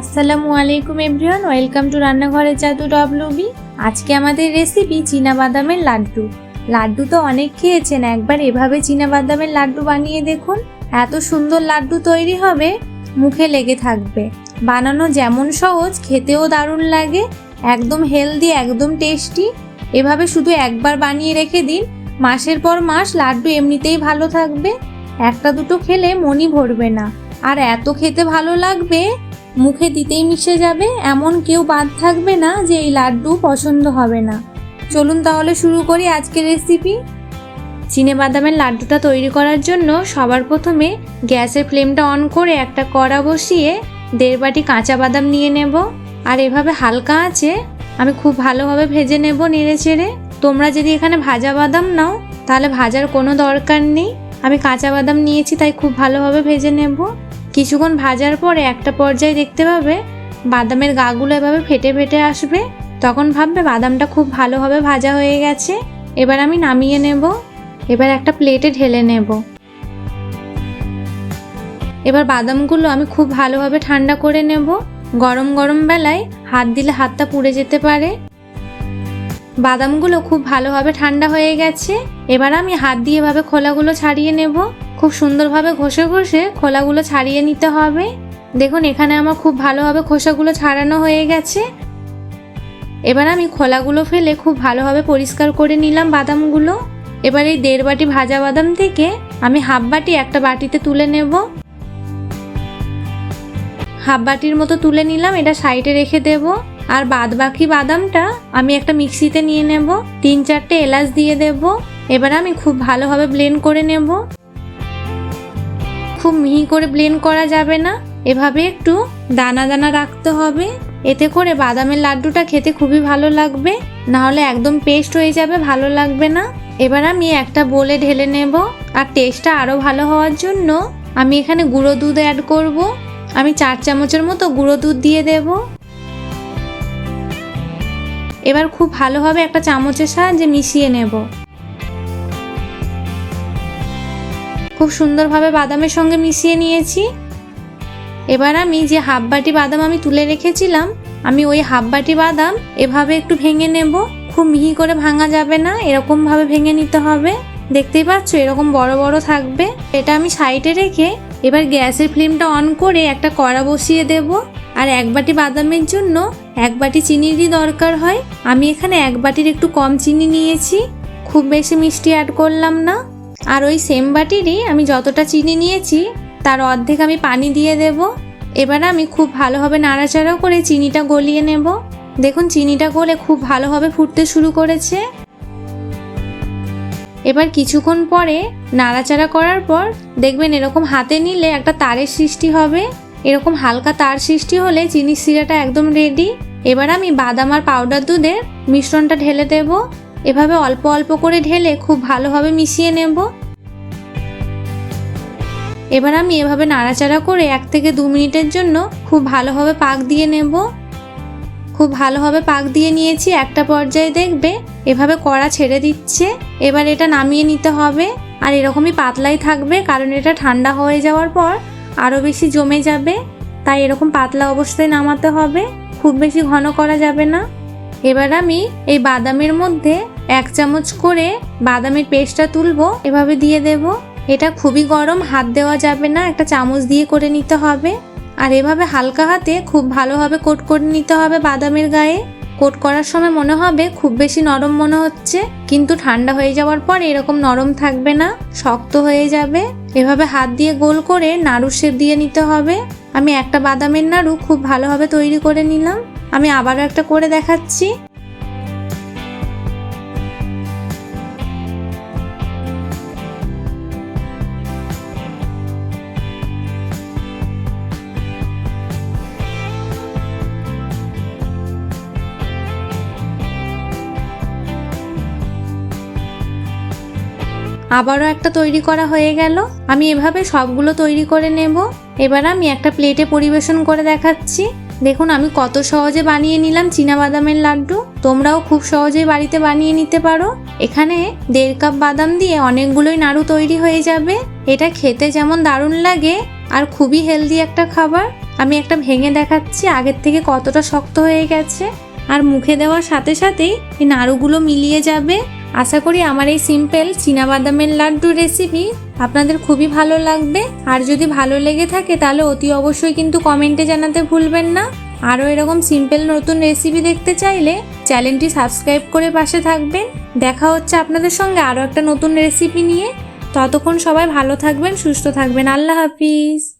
আসসালামু আলাইকুম everyone, welcome to রান্নাঘরের জাদু ডব্লিউবি আজকে আমাদের রেসিপি বাদামের লাড্ডু। লাড্ডু তো অনেক খেয়েছেন, একবার এভাবে বাদামের লাড্ডু বানিয়ে দেখুন। এত সুন্দর লাড্ডু তৈরি হবে, মুখে লেগে থাকবে। বানানো যেমন সহজ, খেতেও দারুণ লাগে, একদম হেলদি একদম টেস্টি এভাবে শুধু একবার বানিয়ে রেখে দিন, মাসের পর মাস লাড্ডু এমনিতেই ভালো থাকবে। একটা দুটো খেলে মনই ভরবে না। আর এত খেতে ভালো লাগবে মুখে দিতেই মিশে যাবে, এমন কেউ বাদ থাকবে না যে এই লাড্ডু পছন্দ হবে না। চলুন তাহলে শুরু করি আজকের রেসিপি বাদামের লাড্ডুটা তৈরি করার জন্য সবার প্রথমে গ্যাসের ফ্লেমটা অন করে একটা কড়া বসিয়ে দেড় বাটি কাঁচা বাদাম নিয়ে নেব। আর এভাবে হালকা আছে আমি খুব ভালোভাবে ভেজে নেব নেড়ে চেড়ে তোমরা যদি এখানে ভাজা বাদাম নাও, তাহলে ভাজার কোনো দরকার নেই। আমি কাঁচা বাদাম নিয়েছি, তাই খুব ভালোভাবে ভেজে নেব। কিছুক্ষণ ভাজার পরে একটা পর্যায়ে দেখতে পাবে বাদামের গাগুলো এভাবে ফেটে ফেটে আসবে। তখন ভাববে বাদামটা খুব ভালোভাবে ভাজা হয়ে গেছে। এবার আমি নামিয়ে নেব। এবার একটা প্লেটে ঢেলে নেব। এবার বাদামগুলো আমি খুব ভালোভাবে ঠান্ডা করে নেব। গরম গরম বেলায় হাত দিলে হাতটা পুড়ে যেতে পারে। বাদামগুলো খুব ভালোভাবে ঠান্ডা হয়ে গেছে। এবার আমি হাত দিয়ে এভাবে খোলাগুলো ছাড়িয়ে নেব। খুব সুন্দরভাবে ঘষে ঘষে খোলাগুলো ছাড়িয়ে নিতে হবে। দেখুন, এখানে আমার খুব ভালোভাবে খোসাগুলো ছাড়ানো হয়ে গেছে। এবার আমি খোলাগুলো ফেলে খুব ভালোভাবে পরিষ্কার করে নিলাম বাদামগুলো। এবার এই দেড় বাটি ভাজা বাদাম থেকে আমি হাফ বাটি একটা বাটিতে তুলে নেব। হাফ বাটির মতো তুলে নিলাম, এটা সাইডে রেখে দেব। আর বাদ বাকি বাদামটা আমি একটা মিক্সিতে নিয়ে নেব। তিন চারটে এলাচ দিয়ে দেব। এবার আমি খুব ভালোভাবে ব্লেন্ড করে নেব। খুব মিহি করে ব্লেন্ড করা যাবে না। এভাবে একটু দানা দানা রাখতে হবে। এতে করে বাদামের লাড্ডুটা খেতে খুবই ভালো লাগবে। না হলে একদম পেস্ট হয়ে যাবে, ভালো লাগবে না। এবার আমি একটা বলে ঢেলে নেব। আর টেস্টটা আরও ভালো হওয়ার জন্য আমি এখানে গুঁড়ো দুধ অ্যাড করব। আমি চার চামচের মতো গুঁড়ো দুধ দিয়ে দেব। এবার খুব ভালোভাবে একটা চামচের সাহায্যে মিশিয়ে নেব। খুব সুন্দরভাবে বাদামের সঙ্গে মিশিয়ে নিয়েছি। এবার আমি যে হাফ বাটি বাদাম আমি তুলে রেখেছিলাম, আমি ওই হাফ বাটি বাদাম এভাবে একটু ভেঙে নেব। খুব মিহি করে ভাঙা যাবে না, এরকমভাবে ভেঙে নিতে হবে। দেখতেই পাচ্ছ, এরকম বড় বড় থাকবে। এটা আমি সাইডে রেখে এবার গ্যাসের ফ্লেমটা অন করে একটা কড়া বসিয়ে দেব। আর এক বাটি বাদামের জন্য এক বাটি চিনিরই দরকার হয়, আমি এখানে এক বাটির একটু কম চিনি নিয়েছি। খুব বেশি মিষ্টি অ্যাড করলাম না। আর ওই সেম বাটিরই আমি যতটা চিনি নিয়েছি, তার অর্ধেক আমি পানি দিয়ে দেব। এবার আমি খুব ভালোভাবে নাড়াচাড়া করে চিনিটা গলিয়ে নেব। দেখুন, চিনিটা গলে খুব ভালোভাবে ফুটতে শুরু করেছে। এবার কিছুক্ষণ পরে নাড়াচাড়া করার পর দেখবেন এরকম হাতে নিলে একটা তারের সৃষ্টি হবে। এরকম হালকা তার সৃষ্টি হলে চিনির সিরাটা একদম রেডি এবার আমি বাদাম আর পাউডার দুধের মিশ্রণটা ঢেলে দেব। এভাবে অল্প অল্প করে ঢেলে খুব ভালোভাবে মিশিয়ে নেব। এবার আমি এভাবে নাড়াচাড়া করে এক থেকে দু মিনিটের জন্য খুব ভালোভাবে পাক দিয়ে নেব। খুব ভালোভাবে পাক দিয়ে নিয়েছি, একটা পর্যায়ে দেখবে এভাবে কড়া ছেড়ে দিচ্ছে। এবার এটা নামিয়ে নিতে হবে আর এরকমই পাতলাই থাকবে কারণ এটা ঠান্ডা হয়ে যাওয়ার পর আরও বেশি জমে যাবে। তাই এরকম পাতলা অবস্থায় নামাতে হবে, খুব বেশি ঘন করা যাবে না। এবার আমি এই বাদামের মধ্যে এক চামচ করে বাদামের পেস্টটা তুলবো, এভাবে দিয়ে দেব। এটা খুবই গরম, হাত দেওয়া যাবে না, একটা চামচ দিয়ে করে নিতে হবে। আর এভাবে হালকা হাতে খুব ভালোভাবে কোট করে নিতে হবে বাদামের গায়ে। কোট করার সময় মনে হবে খুব বেশি নরম মনে হচ্ছে, কিন্তু ঠান্ডা হয়ে যাওয়ার পর এরকম নরম থাকবে না, শক্ত হয়ে যাবে। এভাবে হাত দিয়ে গোল করে নাড়ু শেপ দিয়ে নিতে হবে। আমি একটা বাদামের নাড়ু খুব ভালোভাবে তৈরি করে নিলাম। আমি আবারও একটা করে দেখাচ্ছি। আবারও একটা তৈরি করা হয়ে গেল। আমি এভাবে সবগুলো তৈরি করে নেব। এবার আমি একটা প্লেটে পরিবেশন করে দেখাচ্ছি। দেখুন, আমি কত সহজে বানিয়ে নিলাম বাদামের লাড্ডু। তোমরাও খুব সহজেই বাড়িতে বানিয়ে নিতে পারো। এখানে দেড় কাপ বাদাম দিয়ে অনেকগুলোই নাড়ু তৈরি হয়ে যাবে। এটা খেতে যেমন দারুণ লাগে আর খুবই হেলদি একটা খাবার। আমি একটা ভেঙে দেখাচ্ছি, আগের থেকে কতটা শক্ত হয়ে গেছে। আর মুখে দেওয়ার সাথে সাথেই এই নাড়ুগুলো মিলিয়ে যাবে। আশা করি আমার এই সিম্পল বাদামের লাড্ডু রেসিপি আপনাদের খুবই ভালো লাগবে। আর যদি ভালো লেগে থাকে তাহলে অতি অবশ্যই কিন্তু কমেন্টে জানাতে ভুলবেন না। আরও এরকম সিম্পল নতুন রেসিপি দেখতে চাইলে চ্যানেলটি সাবস্ক্রাইব করে পাশে থাকবেন। দেখা হচ্ছে আপনাদের সঙ্গে আরও একটা নতুন রেসিপি নিয়ে। ততক্ষণ সবাই ভালো থাকবেন, সুস্থ থাকবেন। আল্লাহ হাফিজ।